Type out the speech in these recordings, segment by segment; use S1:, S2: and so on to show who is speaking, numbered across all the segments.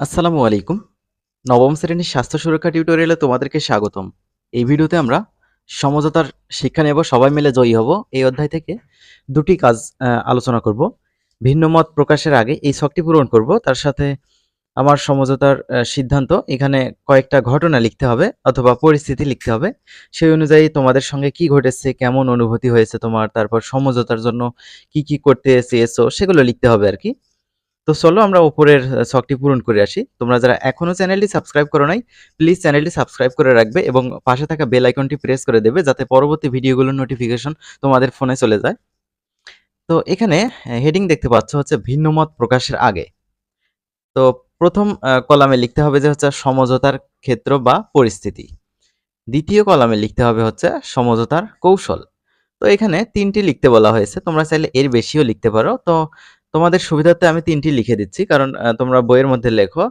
S1: আসসালামু আলাইকুম। নবম শ্রেণির স্বাস্থ্য সুরক্ষা টিউটোরিয়ালে তোমাদেরকে স্বাগতম। এই ভিডিওতে আমরা সমঝোতার শিক্ষা নেব, সবাই মিলে জয়ী হব। এই অধ্যায় থেকে দুটি কাজ আলোচনা করব। ভিন্ন মত প্রকাশের আগে এই শখটি পূরণ করব। তার সাথে আমার সমঝোতার সিদ্ধান্ত, এখানে কয়েকটা ঘটনা লিখতে হবে অথবা পরিস্থিতি লিখতে হবে। সেই অনুযায়ী তোমাদের সঙ্গে কি ঘটেছে, কেমন অনুভূতি হয়েছে তোমার, তারপর সমঝোতার জন্য কি কি করতে এসে চেয়েছো সেগুলো লিখতে হবে আর কি। তো চলো আমরা আহ, ছকটি পূরণ করে আসি। তোমরা যারা এখনও চ্যানেলটি সাবস্ক্রাইব করো নাই প্লিজ চ্যানেলটি সাবস্ক্রাইব করে রাখবে এবং পাশে থাকা বেল আইকনটি প্রেস করে দেবে যাতে পরবর্তী ভিডিওগুলোর নোটিফিকেশন তোমাদের ফোনে চলে যায়। তো এখানে হেডিং দেখতে পাচ্ছ হচ্ছে ভিন্ন মত প্রকাশের আগে। তো প্রথম কলামে লিখতে হবে যে হচ্ছে সমঝোতার ক্ষেত্র বা পরিস্থিতি। দ্বিতীয় কলামে লিখতে হবে হচ্ছে সমঝোতার কৌশল। তো এখানে তিনটি লিখতে বলা হয়েছে তোমরা চাইলে এর বেশিও লিখতে পারো। তো তোমাদের সুবিধার্থে আমি তিনটি লিখে দিচ্ছি, কারণ তোমরা বইয়ের মধ্যে লেখো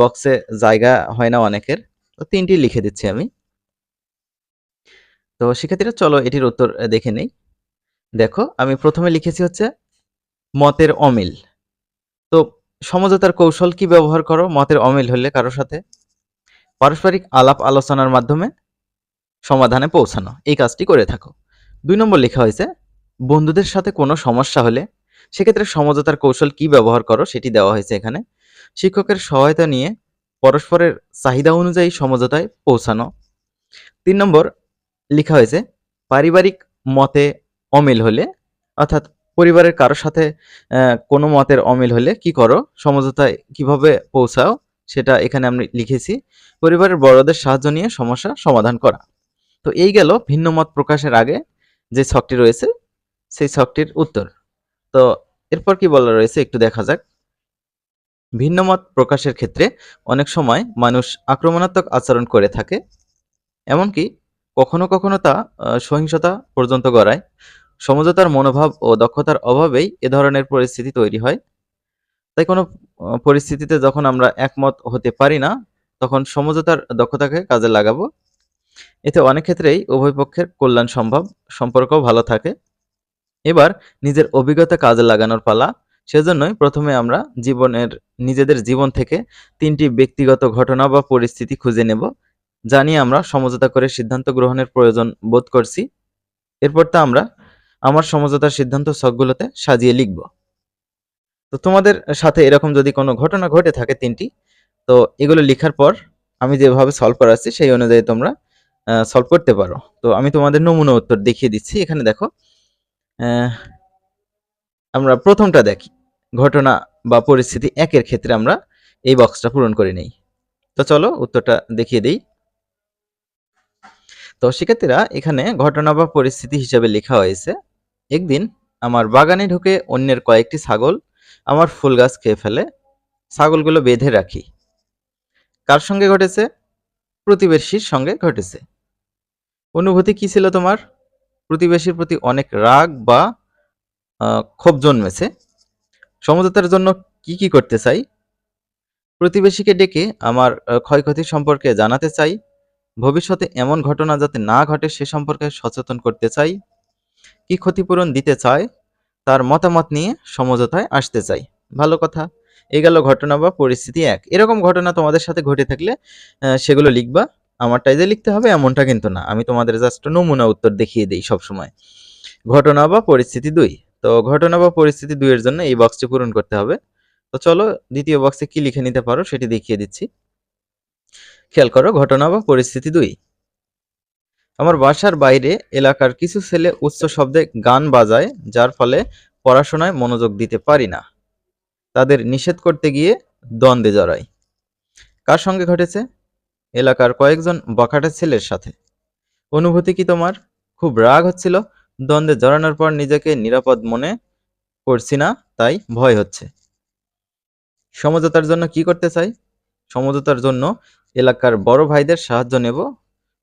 S1: বক্সে জায়গা হয় না অনেকের, তো তিনটি লিখে দিচ্ছি আমি। তো শিক্ষার্থীরা, চলো এটির উত্তর দেখে নেই। দেখো, আমি প্রথমে লিখেছি হচ্ছে, মতের অমিল। তো সমঝোতার কৌশল কি ব্যবহার করো? মতের অমিল হলে কারোর সাথে? পারস্পরিক আলাপ আলোচনার মাধ্যমে সমাধানে পৌঁছানো, এই কাজটি করে থাকো। দুই নম্বর লেখা হয়েছে, বন্ধুদের সাথে কোনো সমস্যা হলে সেক্ষেত্রে সমঝোতার কৌশল কি ব্যবহার করো সেটি দেওয়া হয়েছে এখানে। শিক্ষকের সহায়তা নিয়ে পরস্পরের চাহিদা অনুযায়ী সমঝোতায় পৌঁছানো। তিন নম্বর, লেখা হয়েছে, পারিবারিক মতে অমিল হলে, অর্থাৎ পরিবারের কারোর সাথে কোনো মতের অমিল হলে কি করো? সমঝোতায় কীভাবে পৌঁছাও? সেটা এখানে আমি লিখেছি। পরিবারের বড়দের সাহায্য নিয়ে সমস্যা সমাধান করা। তো এই গেল ভিন্ন মত প্রকাশের আগে যে ছকটি রয়েছে, সেই ছকটির উত্তর। তো এরপর কি বলা রয়েছে একটু দেখা যাক। ভিন্ন মত প্রকাশের ক্ষেত্রে অনেক সময় মানুষ আক্রমণাত্মক আচরণ করে থাকে, এমনকি কখনো কখনো তা সহিংসতা পর্যন্ত গড়ায়। সমঝোতার মনোভাব ও দক্ষতার অভাবেই এ ধরনের পরিস্থিতি তৈরি হয়। তাই কোনো পরিস্থিতিতে যখন আমরা একমত হতে পারি না, তখন সমঝোতার দক্ষতাকে কাজে লাগাবো। এতে অনেক ক্ষেত্রেই উভয় পক্ষের কল্যাণ সম্ভব, সম্পর্কও ভালো থাকে। এবার নিজের অভিজ্ঞতা কাজে লাগানোর পালা। সেজন্যই প্রথমে আমরা জীবনের, নিজেদের জীবন থেকে তিনটি ব্যক্তিগত ঘটনা বা পরিস্থিতি খুঁজে নেব। যা নিয়ে আমরা সমঝোতা করে সিদ্ধান্ত গ্রহণের প্রয়োজন বোধ করছি। এরপর তা আমরা আমার সমঝোতার সিদ্ধান্ত ছকগুলোতে সাজিয়ে লিখব। তো তোমাদের সাথে এরকম যদি কোনো ঘটনা ঘটে থাকে তিনটি, তো এগুলো লেখার পর আমি যেভাবে সলভ করাচ্ছি সেই অনুযায়ী তোমরা সলভ করতে পারো। তো আমি তোমাদের নমুনা উত্তর দেখিয়ে দিচ্ছি। এখানে দেখো আমরা প্রথমটা দেখি। ঘটনা বা পরিস্থিতি একের ক্ষেত্রে আমরা এই বক্সটা পূরণ করে নেই। তো চলো উত্তরটা দেখিয়ে দিই। তো শিক্ষার্থীরা, এখানে ঘটনা বা পরিস্থিতি হিসেবে লেখা হয়েছে, একদিন আমার বাগানে ঢুকে অন্যের কয়েকটি ছাগল আমার ফুল গাছ খেয়ে ফেলে, ছাগলগুলো বেঁধে রাখি। কার সঙ্গে ঘটেছে? প্রতিবেশীর সঙ্গে ঘটেছে। অনুভূতি কি ছিল তোমার? প্রতিবেশীর প্রতি অনেক রাগ বা ক্ষোভ জন্মেছে। সমঝোতার জন্য কি কি করতে চাই? প্রতিবেশীকে ডেকে আমার ক্ষয়ক্ষতি সম্পর্কে জানাতে চাই। ভবিষ্যতে এমন ঘটনা যাতে না ঘটে সে সম্পর্কে সচেতন করতে চাই। কি ক্ষতিপূরণ দিতে চায়? তার মতামত নিয়ে সমঝোতায় আসতে চাই। ভালো কথা। এই গেল ঘটনা বা পরিস্থিতি এক। এরকম ঘটনা তোমাদের সাথে ঘটে থাকলে সেগুলো লিখবা। আমারটাই যে লিখতে হবে এমনটা কিন্তু না। আমি তোমাদের জাস্ট নমুনা উত্তর দেখিয়ে দিই সবসময়। ঘটনা বা পরিস্থিতি দুই। তো ঘটনা বা পরিস্থিতি দুইয়ের জন্য এই বক্সটি পূরণ করতে হবে। তো চলো দ্বিতীয় বক্সে কি লিখে নিতে পারো সেটি দেখিয়ে দিচ্ছি। খেয়াল করো, ঘটনা বা পরিস্থিতি দুই। আমার বাসার বাইরে এলাকার কিছু ছেলে উচ্চ শব্দে গান বাজায়, যার ফলে পড়াশোনায় মনোযোগ দিতে পারি না। তাদের নিষেধ করতে গিয়ে দ্বন্দ্বে জড়াই। কার সঙ্গে ঘটেছে? এলাকার কয়েকজন বখাটে ছেলের সাথে। অনুভূতি কি তোমার? খুব রাগ হচ্ছিল। দ্বন্দ্বে জড়ানোর পর নিজেকে নিরাপদ মনে করছি না, তাই ভয় হচ্ছে। সমঝোতার জন্য কি করতে চাই? সমঝোতার জন্য এলাকার বড় ভাইদের সাহায্য নেব।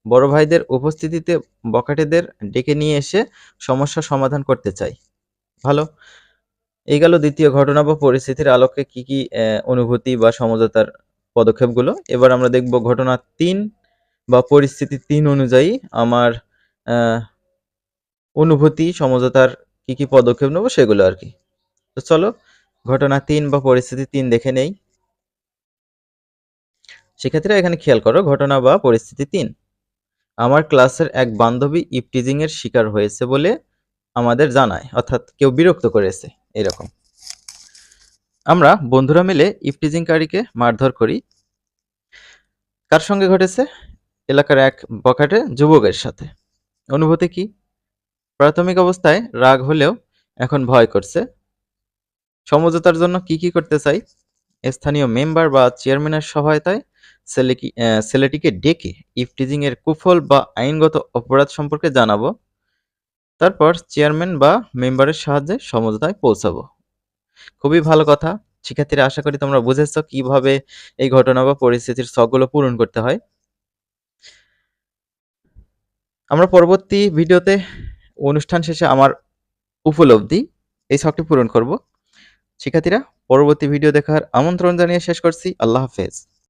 S1: বড় ভাইদের উপস্থিতিতে বখাটেদের ডেকে নিয়ে এসে সমস্যা সমাধান করতে চাই। ভালো। এই গেল দ্বিতীয় ঘটনা বা পরিস্থিতির আলোকে কি কি অনুভূতি বা সমঝোতার পদক্ষেপগুলো। এবার আমরা দেখব ঘটনা তিন বা পরিস্থিতি তিন অনুযায়ী আমার অনুভূতি, সমঝোতার কি কি পদক্ষেপ নেব সেগুলো আর কি। তো চলো, ঘটনা তিন বা পরিস্থিতি তিন দেখে নেই। সেক্ষেত্রে এখানে খেয়াল করো, ঘটনা বা পরিস্থিতি তিন। আমার ক্লাসের এক বান্ধবী ইপটিজিং এর শিকার হয়েছে বলে আমাদের জানায়, অর্থাৎ কেউ বিরক্ত করেছে, এরকম। আমরা বন্ধুরা মিলে ইপটিজিংকারীকে মারধর করি। কার সঙ্গে ঘটেছে? এলাকার এক বখাটে যুবকের সাথে। অনুভূতি কি? প্রাথমিক অবস্থায় রাগ হলেও এখন ভয় করছে। সমঝোতার জন্য কি কি করতে চাই? স্থানীয় মেম্বার বা চেয়ারম্যানের সহায়তায় ছেলেকি ছেলেটিকে ডেকে ইফটিজিং এর কুফল বা আইনগত অপরাধ সম্পর্কে জানাব। তারপর চেয়ারম্যান বা মেম্বারের সাহায্যে সমঝোতায় পৌঁছাবো। খুবই ভালো কথা। শিক্ষার্থীরা আশা করি তোমরা বুঝেছ কীভাবে এই ঘটনা বা পরিস্থিতির ছকগুলো পূরণ করতে হয়। আমরা পরবর্তী ভিডিওতে অনুষ্ঠান শেষে আমার উপলব্ধি এই শখটি পূরণ করব। শিক্ষার্থীরা, পরবর্তী ভিডিও দেখার আমন্ত্রণ জানিয়ে শেষ করছি। আল্লাহ হাফেজ।